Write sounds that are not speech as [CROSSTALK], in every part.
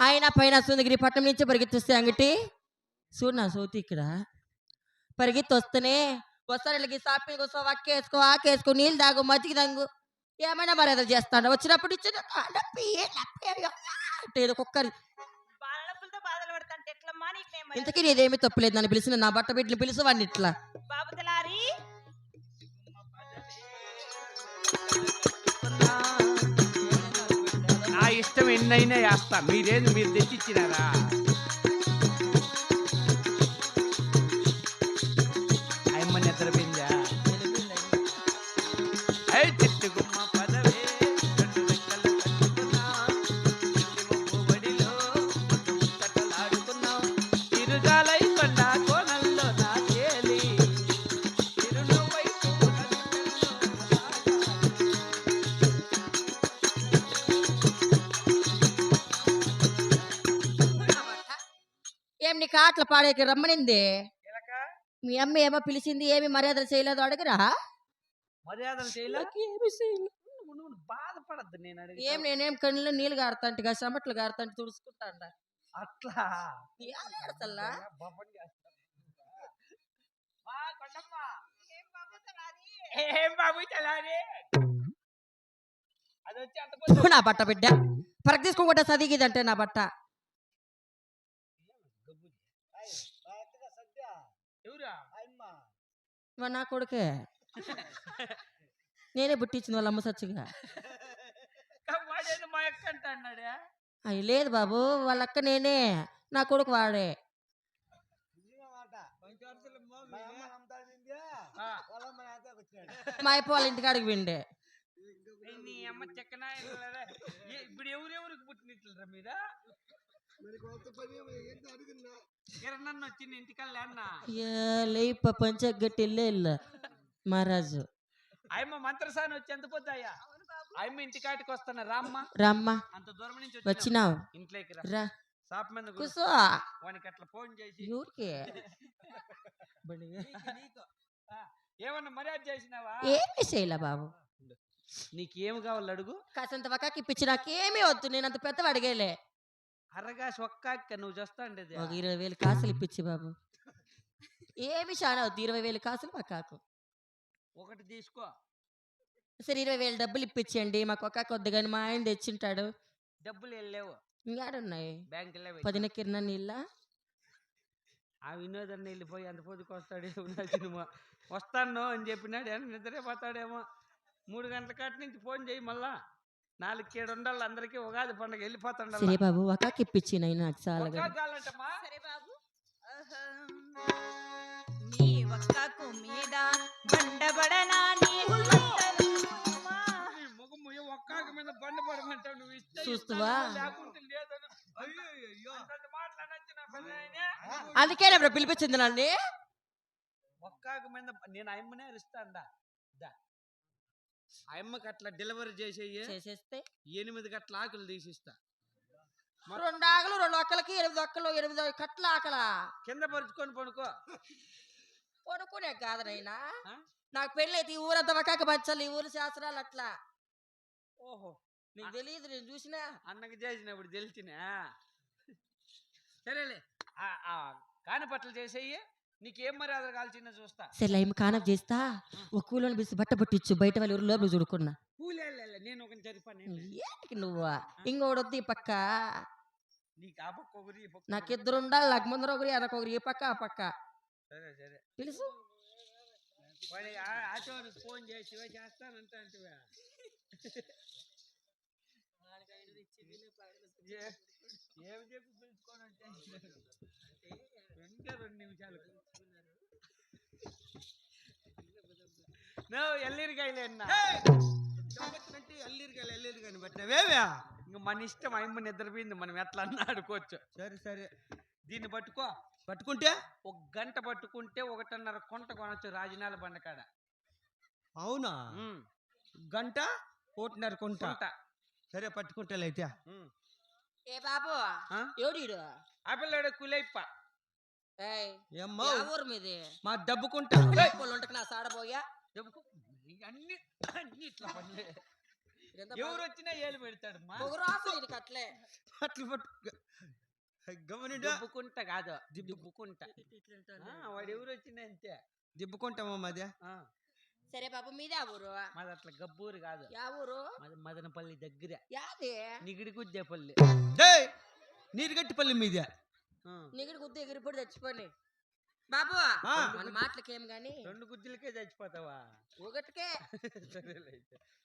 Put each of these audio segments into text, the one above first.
ఆయన పైన సుందగిరి పట్టణం నుంచి పరిగెత్తిస్తే అంగటి? చూడు నా సోతి ఇక్కడ. పరిగెత్తి వస్తేనే వస్తారు వీళ్ళకి సాపి వస్తా అక్కేసుకో ఆకేసుకో నీళ్ళు తాగు మజ్జిగ తాగు. ఏమైనా మర్యాద చేస్తాడు. వచ్చినప్పుడు ఇచ్చిన ఏదో కుక్కరి? ఇంతకీ నీదేమీ తప్పులేదు నన్ను పిలిచిన నా బట్ట బిడ్డలు పిలిచి వాడిని ఇట్లా. బాబు ఎన్నైనా వేస్తా. మీరేంది? మీరు తెచ్చిచ్చినారా? కాట్ల పాడేకి రమ్మనింది. మీ అమ్మ ఏమో పిలిచింది ఏమి మర్యాదలు చేయలేదు అడగరా? మర్యాదలు చేయలే? ఏమి చేయలేదు. నువ్వు నువ్వు బాధపడద్దు నేను అడిగి ఏం నేనేం కళ్ళు నీళ్ళు గారుతాంటిగా చెమట్లు గారుతాంటి తుడుచుకుంటాండా. అట్లా? పొద్దు నా బట్ట బిడ్డ. పరక తీసుకోకుండా చదిగిదంటే నా బట్ట. ఎవరా? ఇవాళ నా కొడుకే. [LAUGHS] నేనే పుట్టించింది వాళ్ళ అమ్మ సచ్చిగా. మా అయ్యి లేదు బాబు వాళ్ళ అక్క నేనే. నా కొడుకు వాడే. ఆ, మా అయిపో వాళ్ళ ఇంటికాడికి విండే ఇప్పుడు ఎవరెవరికి పుట్టినట్లురా మీరా? కిరణ్ వచ్చింది ఇంటికల్లా అన్న? లేప పంచగట్టి ఇల్ల మహారాజు. ఆయమ్మ మంత్రసాని వచ్చి ఎంత పొద్దాయా ఆయమ్మ ఇంటికాటికి వస్తాను రామ్మ రమ్మ. అంత దూరం నుంచి వచ్చినావు. వచ్చినావు. ఇంట్లోకి రా. రా. షాప్ మీద కూర్చో. కూసో వానికి అట్లా ఫోన్ చేసి. ఊరికి. ఆ, ఏమన్నా మర్యాద చేసినావా? ఏమి చేయలే బాబు. నీకు ఏమి కావాలి అడుగు. కాసంత వకాకి ఇప్పించి నాకేమీ వద్దు. నేను అంత పెద్ద అడిగేలే అరగాసి ఒక్క అక్క నువ్వు చేస్తా ఉండేది ఒక ఇరవై వేలు కాసులు ఇప్పించి బాబు. ఏమి చాలా వద్దు ఇరవై వేలు కాసులు మా కాకు. ఒకటి తీసుకో. సరే ఇరవై వేలు డబ్బులు ఇప్పించండి మాకు ఒక కొద్ది కానీ మా ఆయన తెచ్చింటాడు. డబ్బులు వెళ్ళలేవు ఇంకాడున్నాయి? బ్యాంకులో పదిన కిరణ నీళ్ళ? ఆ వినోదం వెళ్ళిపోయి అంత పొద్దుకు వస్తాడే సినిమా వస్తాను అని చెప్పినాడు. అని నిద్రే పోతాడేమో మూడు గంటల కాటి నుంచి ఫోన్ చేయి మళ్ళా. నాలుగు ఏడు ఉండాలి అందరికీ ఉగాది పండుగ వెళ్ళిపోతాడు సరే బాబు వకాకి ఇప్పించి నైనా చాలా సరే బాబు. నీ ఒక్కకు మీద బండబడనా నీ ఒక్కాక మీద నువ్వు ఇస్తే చూస్తావా? లేకుంటే లేదని. అందుకే పిలిపించింది నన్ను. ఒక్కాక మీద నేను అమ్మనే అరుస్తాండా దా. అమ్మకి అట్లా డెలివరీ చేసేయి చేసేస్తే? ఎనిమిది గట్ల ఆకులు తీసిస్తా. రెండు ఆకలు రెండు ఒక్కలకి ఎనిమిది ఒక్కలు ఎనిమిది కట్ల ఆకలా? కింద పరుచుకొని పడుకో. కొనుక్కునే కాదనైనా ఆ? నాకు పెళ్ళైతే ఈ ఊరంతా వకాక పంచాలి ఈ ఊరు శాస్త్రాలు అట్లా. ఓహో. నీకు తెలియదు నేను చూసినా? అన్నకి చేసినప్పుడు తెలిసినా? సరేలే. ఆ, ఆ కానపట్లు చేసేయి నీకేం మర్యాద కాల్చిన చూస్తా. సరే ఏమి కానప్ చేస్తా? ఒక కూలోని బిసి బట్ట పట్టించు బయట వాళ్ళు ఎవరు లోపల చూడుకున్నా. పూలే నేను ఒక జరిపాను ఏంటికి నువ్వు? ఈ పక్క. నీకు ఆ పక్క ఒకరి ఈ పక్క నాకు. ఇద్దరు ఉండాలి నాకు ముందర ఒకరి వెనక ఒకరి ఈ పక్క ఆ పక్క. సరే సరే. తెలుసు ఆచోనికి ఫోన్ చేసి "ఇవే చేస్తానంట అంటివా ఏ- ఏమి చెప్పి పిలుచుకొని అంటే ఇంకా రెండు నిమిషాలు. నువ్వు ఎల్లిరికాయలు అన్నా అల్లిరికాయలు అల్లిరికాయని పట్టినవేవ్యా ఇంక మన ఇష్టం అమ్మ నిద్రపోయింది. మనం ఎట్లా అన్నా ఆడుకోవచ్చు. సరే సరే. దీన్ని పట్టుకో. పట్టుకుంటే? ఒక గంట పట్టుకుంటే ఒకటిన్నర కొంట కొనొచ్చు రాజనాల బండకాడ అవునా? గంట ఒకటిన్నర కొంట. సరే పట్టుకుంటా అయితే. ఏ బాబు? ఎవడు ఆ పిల్లడు కులైప్ప. ఊరు మీది? మా డబ్బుకుంటా. ఉంటకు నా సాడబోయా? అన్ని అన్ని ఇట్లా పనులే ఎవరు వచ్చినా ఏలు పెడతాడు మా. రాసు నీకు అట్లే. అట్లా పట్టు గమనిండు? దిబ్బుకుంటా కాదు. దిబ్బుకుంటా. ఆ, వాడు ఎవరు వచ్చినా అంతే. దిబ్బుకుంటామా మధ్య ఆ, సరే బాబు మీదే ఊరు? మాది అట్లా గబ్బూరు కాదు. యా ఊరు? మాది మదనపల్లి దగ్గర. యాది? నిగిడి గుజ్జేపల్లి డేయ్! నీరుగట్టిపల్లి మీద. నీకు గుద్దు ఎగిరిపడి చచ్చిపోని. బాబు. మన మాటలకేం గాని? రెండు గుజ్జులకే చచ్చిపోతావా? ఒకటికే.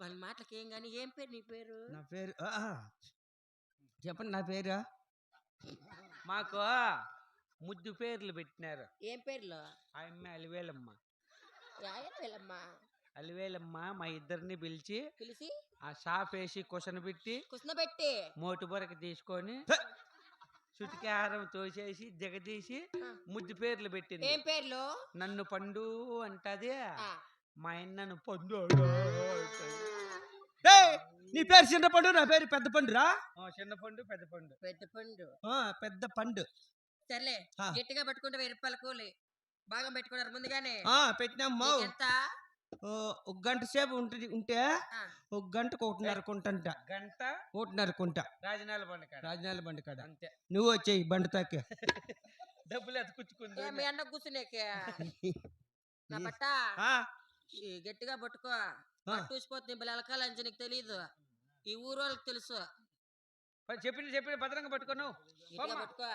మన మాటలకేం గాని? ఏం పేరు నీ పేరు? నా పేరు. చెప్పండి నా పేరు? మాకు ముద్దు పేర్లు పెట్టినారు. ఏం పేర్లు? ఆ అమ్మాయి అలివేలమ్మ యాయన వెళ్ళమ్మా అలివేలమ్మ మా ఇద్దరిని పిలిచి పిలిచి ఆ షాప్ వేసి కుసన పెట్టి కుసిన పెట్టి మోటు బొరకు తీసుకొని! చుటికారం తోసేసి జగదీసి. ముద్దు పేర్లు పెట్టింది. ఏం పేర్లు? నన్ను పండు అంటది. మా అన్నను పండు నీ పేరు చిన్న పండు నా పేరు పెద్ద పండురా ఆ, చిన్న పండు పెద్ద పండు పెద్ద పండు ఆ, పెద్ద పండు సర్లే. గట్టిగా పట్టుకుంటే వెయ్యి రూపాయల కూలి. బాగా పెట్టుకున్నారు ముందుగానే. ఆ పెట్టినామ్మా ఎంత ఓ, ఒక గంట సేపు ఉంటుంది ఉంటే ఒక గంటకు ఒకటిన్నర కొంటంట గంట? ఒకటిన్నర కొంట. రాజనాల బండి కాడ. రాజనాల బండి కాడ. అంతే. నువ్వు వచ్చేయి బండి తాకే. [LAUGHS] డబ్బులు ఎత్తుకుచ్చుకుంది మీ అన్న కూర్చునేకే [LAUGHS] నా బట్ట గట్టిగా పట్టుకో. పట్టుసిపోతుంది పిల్లలకాల అంచి నీకు తెలీదు. ఈ ఊరు వాళ్ళకి తెలుసు చెప్పిన చెప్పిన భద్రంగా పట్టుకోను గట్టిగా పట్టుకో.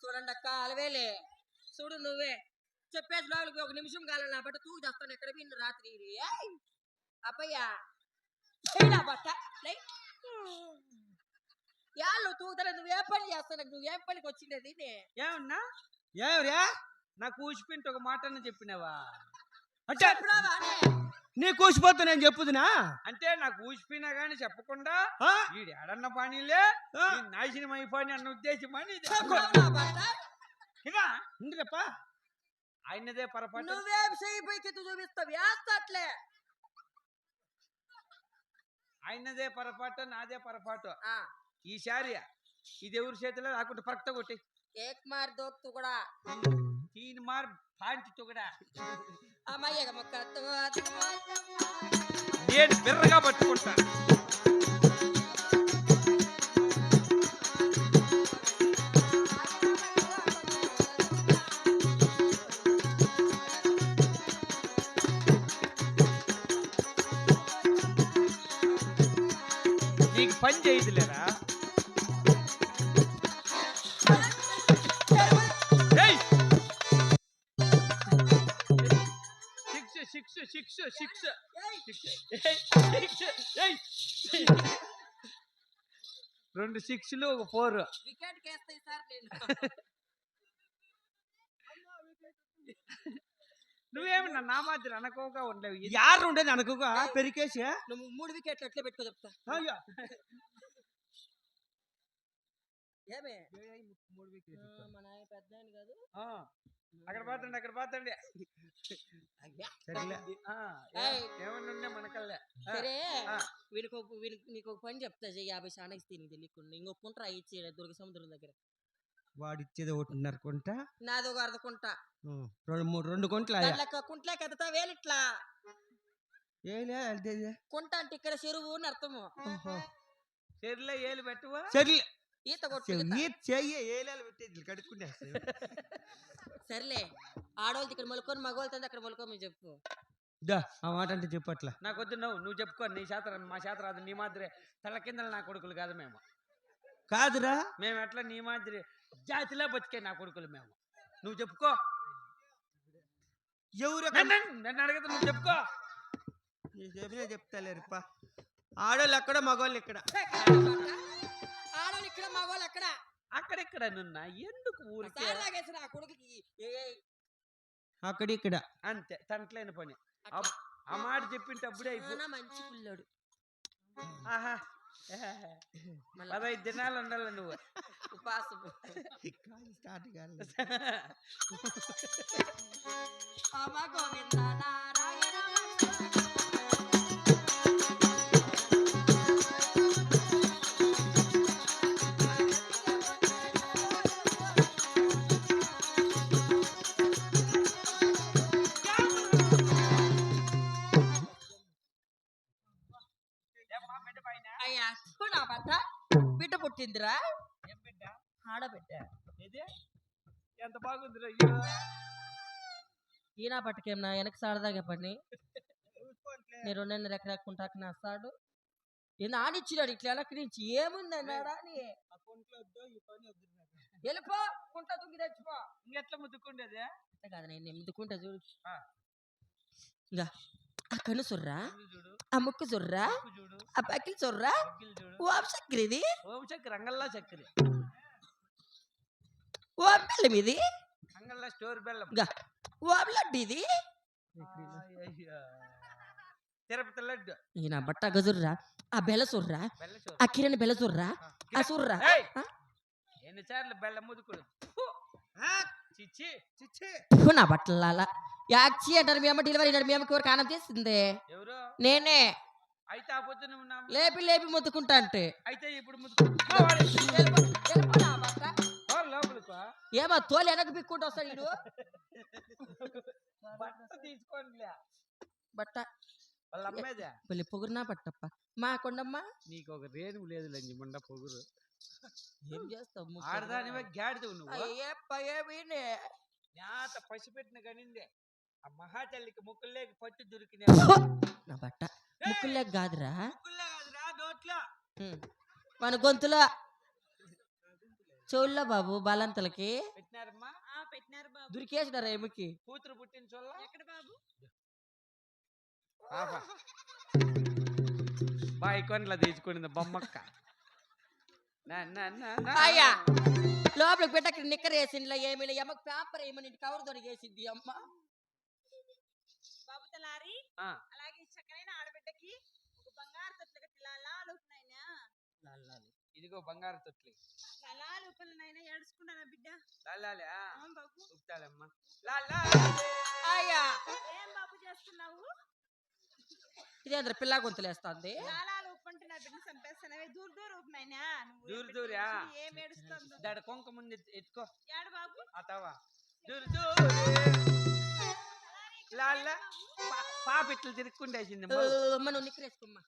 చూడండి అక్క అలవేలే. చూడు నువ్వే. చెప్పేసి లోపలికి ఒక నిమిషం కాలం నా బట్ట తూగు చేస్తాను ఎక్కడ విన్ను రాత్రి? అప్పయ్యా బట్ట. లై. యాళ్ళు తూగుతాను నువ్వేం పని చేస్తాను నువ్వేం పనికి వచ్చిండేది? ఏమన్నా? ఏమరియా? నాకు ఊసిపింటి ఒక మాట అన్న చెప్పినావా? అంటే నే? కూసిపోతా నేను చెప్పుదునా? అంటే నాకు ఊసిపోయినా గానీ చెప్పకుండా? వీడు ఎడన్న పనిలే నాశనం అయిపోయి అన్న ఉద్దేశం అని ఇది. చెప్పినావా బట్ట? ఇదా ఉందిరేపా ఆయనదే పొరపాటు. నువ్వేం చేయి పైకి ఎత్తు చూపిస్తావు? వేస్తా అట్లే ఆయనదే పొరపాటు నాదే పొరపాటు. ఈసారి ఇది ఎవరి చేతిలో రాకుండా పరక్త కొట్టి ఏక్ మార్ దోక్తు కూడా తీన్ మార్ పాంటి తొగడా. అమ్మాయి మొక్క నేను బిర్రగా పట్టుకుంటా. నీకు పని చేయదులేరా శిక్ష! రెండు సిక్స్లు ఒక ఫోర్. నువ్వేమన్నా నా మాదిరి అనుకోగా ఉండవు యారు ఉండేది అనుకోగా పెరికేసి? నువ్వు మూడు వికెట్లు అట్లే పెట్టుకో చెప్తా. ఏమే? ఆ, మా నాయన పెద్ద ఆయన కాదు. ఆ, అక్కడ పోతండి అక్కడ పోతండి. సరేలే. ఆ, ఏయ్. ఏమన్నా మనకల్లే సరే. వీడికి ఒక వీడికి నీకు ఒక పని చెప్తా చెయ్యి. యాభై శానకి తిని తెలియకుండా ఇంకొక కుంట్రా ఇచ్చి దుర్గ సముద్రం దగ్గర. వాడిచ్చేది ఒకటిన్నర కొంట. నాది ఒక అర్ధ కుంట. రెండు మూడు రెండు కొంటలు కుంట్లే కదతా వేలిట్లా. ఏలే. కుంట అంటే ఇక్కడ చెరువు అని అర్థము. చెర్లే ఏలు పెట్టువా సర్లే. ఈత కొట్టు చెయ్యి ఏలేలు పెట్టేది కడుక్కునే సర్లే ఆడవాళ్ళది ఇక్కడ మొలుకొని మగవాళ్ళతో అక్కడ మొలుకోమని చెప్పు దా ఆ మాట అంటే చెప్పట్లా నాకు వద్దు నువ్వు నువ్వు చెప్పుకో నీ శాతం మా శాతం రాదు నీ మాదిరి తల కిందలు నా కొడుకులు కాదు మేము కాదురా మేము ఎట్లా నీ మాదిరి జాతిలో బతికే నా కొడుకులు మేము నువ్వు చెప్పుకో ఎవరు నన్ను నన్ను అడిగితే నువ్వు చెప్పుకో చెప్పినా చెప్తాలేరుపా ఆడోళ్ళు అక్కడ మగవాళ్ళు ఇక్కడ ఆడవాళ్ళు ఇక్కడ మగవాళ్ళు అక్కడ. అక్కడెక్కడ నున్న ఎందుకు ఊరికే? తాగేసిన ఆ కొడుకుకి ఏ, ఏ, అక్కడ ఇక్కడ అంతే తంట్లేని పని. అబ్- ఆ మాట చెప్పింటప్పుడే అయిపో చాలా మంచి పిల్లోడు. ఆహా. మళ్ళా. పదహైదు దినాలు ఉండాలి నువ్వు. ఉపాసం. కాదు, స్టార్ట్ కాలేదు. [LAUGHS] అమ్మ గోవింద నారాయణ పుట్టిందిరా. ఏం బిడ్డ? ఆడబిడ్డ ఇది ఎంత బాగుంది అయ్యో. ఈయన పట్టుకేం నా? వెనక సాడదాగా పని. నేను రెండున్నర ఎకరాకుంటాక నా సాడు. ఈయన ఆడిచ్చినాడు ఇట్లా వెనక్కి నుంచి? ఏముంది అన్నాడా. వెళ్ళిపో కుంట దుంగి తెచ్చిపో ఇంకెట్లా ముద్దుకుండేది? అంతే కాదు నేను ఎమ్ముదుకుంటా చూడు. ఇంకా ఆ కన్ను కళ్ళు చూడు ఆ ముక్కు చూడు ఆ పక్కిలు చూడు ఓం చక్రిది? ఓం చక్కెర అంగల్లా చక్కెర ఓం బెల్లం ఇది? అంగల్లా స్టోర్ బెల్లం. ఓం లడ్డు ఇది. తిరుపతి లడ్డు. ఈయన బట్ట గజుర్రా ఆ బెల్ల సొర్రా బెల్ల చోరు ఆ కిరణ్ బెల్ల సొర్రా ఆ! ఆ? ఎన్నిసార్లు బెల్లం ముదుకుడు చిచ్చి చిచ్చి. నా బట్టల యాక్చి అంటారు మీ అమ్మ డెలివరీ అయినాడు మీ అమ్మకి ఎవరు కానం చేసిందే? నేనే. అయితే ఆ పొద్దున ఉన్నాము లేపి లేపి ముత్తుకుంటా అంటే. అయితే ఇప్పుడు ఏమో తోలు వెనక్కి పిక్కుంటూ వస్తాడు ఇడు బట్ట తీసుకోండిలే బట్ట. మళ్ళీ పొగురునా పట్టప్ప మా కొండమ్మ? నీకు ఒక రేణు లేదు లంజి మండ పొగురు. ఏం చేస్తావు ఆడదానివే వాడు? గాడిదవు నువ్వు. నేత పసిపెట్టిన కనిందే. ఆ మహాతల్లికి ముక్కులేకి పట్టు దొరికిన నా బట్ట. ముక్కులే కాదురా. ముక్కులే కాదురా నోట్లో. ఉమ్. మన గొంతులో. చెవుల్లో బాబు బాలంతలకి. పెట్టినారమ్మా. ఆ పెట్టినారు బాబు. దురికేసినారా ఏమికి కూతురు పుట్టిన చోళ్ళ. ఎక్కడ బాబు? పాప బాయ్ కొండలా తీసుకునింది బొమ్మక్క. నా, నా, నా, నా. అయ్యా. లోపలికి పెట్టక నిక్కర వేసిండ్లా ఏమీ లే. అమ్మకి పేపర్ ఏమని కవర్ దొరికేసింది అమ్మ. అలాగే ఈ చక్కనైన ఆడబిడ్డకి ఒక బంగారు తొట్లుగా తిలాలా లోపునైనా ఇదిగో బంగారు తొట్లి. లలా లోపలనైనా ఏడుచుకుంటానా బిడ్డ? లాలాలే. ఆ బాబు. ఊపుతాలమ్మా. లాలా అయ్యా! ఏం బాబు చేస్తున్నావు? ఇదేంద్ర పిల్ల గొంతులేస్తుంది. లాలా లోపు అంటే నా బిడ్డ చంపేస్తానవే దూర దూర నువ్వు దూర దూరా? ఏం ఏడుస్తుందో దాడ కొంక ముందు ఎత్తు- ఎత్తుకో. ఏడు బాబు. అతవా దూరు దూరు! లాలా పా- పాప ఇట్లా తిరుక్కుండేసింది అమ్మ నువ్వు నిక్కర వేసుకోమ్మా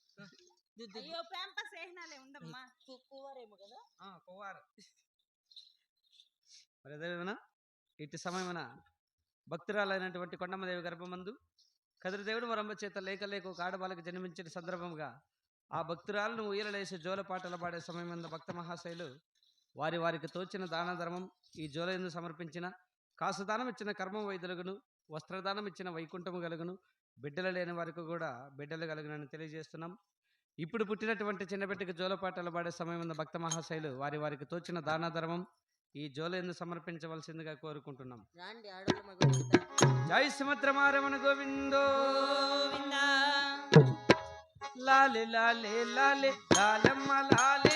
అయ్యో ప్యాంపస్ వేసినాలే ఉండమ్మా. కదా? కొవ్వారు. మరి అదేవిధంగా ఇటు సమయమున భక్తురాలైనటువంటి కొండమ్మదేవి గర్భమందు కదిరిదేవుడు మరమ్మ చేత లేక లేక ఒక ఆడబాలకు జన్మించిన సందర్భంగా ఆ భక్తురాలను ఉయ్యలలేసి జోల పాటలు పాడే సమయమందు భక్త మహాశైలు వారి వారికి తోచిన దాన ధర్మం ఈ జోలయందు సమర్పించిన కాసుదానం ఇచ్చిన కర్మం వైదొలుగును వస్త్రదానం ఇచ్చిన వైకుంఠము కలుగును బిడ్డలు లేని వారికి కూడా బిడ్డలు కలుగునని తెలియజేస్తున్నాం. ఇప్పుడు పుట్టినటువంటి చిన్నబిడ్డకి జోలపాటలు పాడే సమయం భక్త మహాశైలు వారి వారికి తోచిన దాన ధర్మం ఈ జోలయందు సమర్పించవలసిందిగా కోరుకుంటున్నాం. జై సుమద్రమారమణ గోవిందో. లాలే లాలే లాలే లాలమ్మ లాలే.